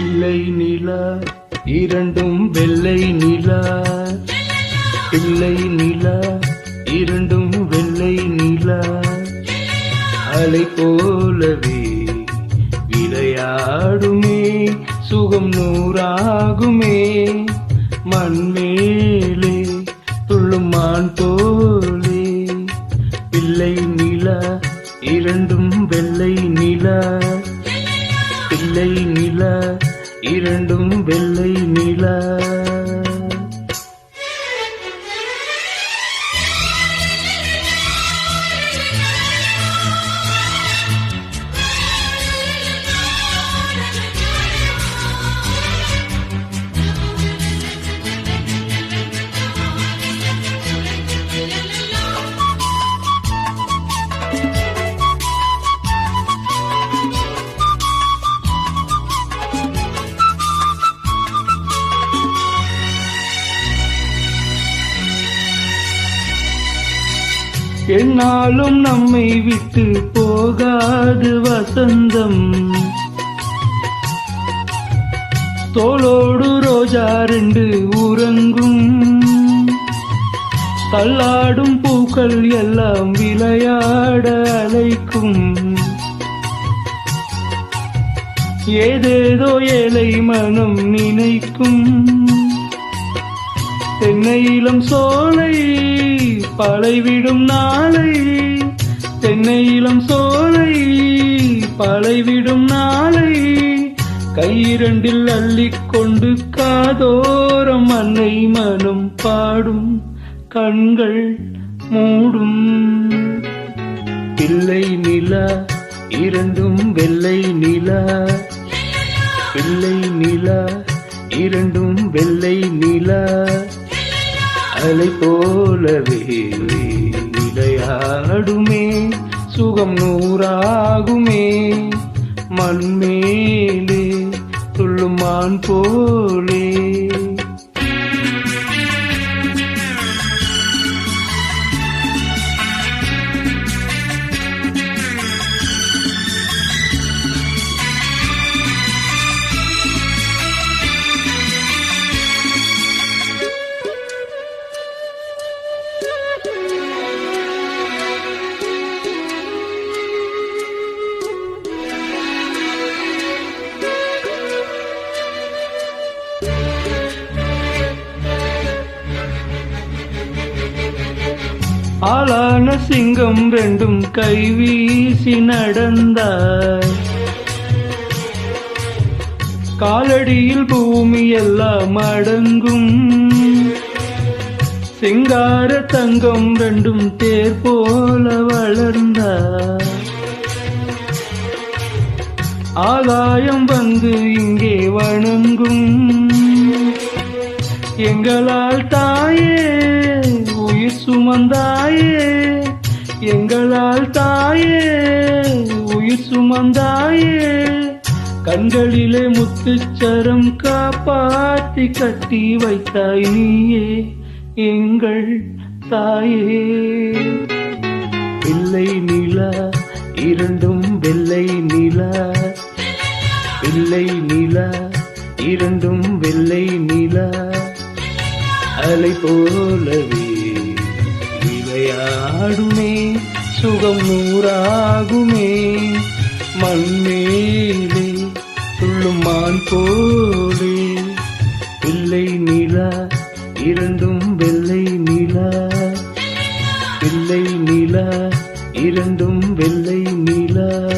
பிள்ளை நிலா இரண்டும் வெள்ளை நிலா. பிள்ளை நிலா இரண்டும் வெள்ளை நிலா. அலை போலவே விளையாடுமே சுகம் நூறாகுமே. மண்மேலே துள்ளும் மான் போலே. பிள்ளை நிலா இரண்டும் வெள்ளை இரண்டும் வெள்ளை நிலா. என்னாலும் நம்மை விட்டு போகாது வசந்தம். தோளோடு ரோஜா ரெண்டு உறங்கும். தள்ளாடும் பூக்கள் எல்லாம் விளையாட அழைக்கும். ஏதேதோ ஏழை மனம் நினைக்கும். தென்னையிலும் சோலை பழைவிடும் நாளை. தென்னையிலும் சோலை பழைவிடும் நாளை. கையிரண்டில் அள்ளிக்கொண்டு காதோரம் அன்னை மனம் பாடும் கண்கள் மூடும். பிள்ளை நிலா இரண்டும் வெள்ளை நிலா. பிள்ளை நிலா இரண்டும் வெள்ளை நிலா. அலை போலவே விளையாடுமே. சுகம் நூறாகுமே. மண்மேலே துள்ளுமான் போலே. ஆளான சிங்கம் ரெண்டும் கைவீசி நடந்தாய் காலடியில் பூமி எல்லாம் அடங்கும். சிங்கார தங்கம் ரெண்டும் தேர் போல வளர்ந்தார். ஆகாயம் வந்து இங்கே வணங்கும். எங்களால் தாயே சுமந்தாயே எங்களால் தாயே உயிர் சுமந்தாயே. கண்களிலே முத்துச்சரம் காப்பாத்தி கட்டி வைத்தாய் நீயே எங்கள் தாயே. வெள்ளை நிலா இரண்டும் வெள்ளை நிலா. வெள்ளை நிலா இரண்டும் வெள்ளை நிலா. அலை போலவே விளையாடுமே சுகம் நூறாகுமே. மண்மேலே துள்ளும் மான் போலே பிள்ளை நிலா இரண்டும் வெள்ளை நிலா. பிள்ளை நிலா இரண்டும் வெள்ளை நிலா.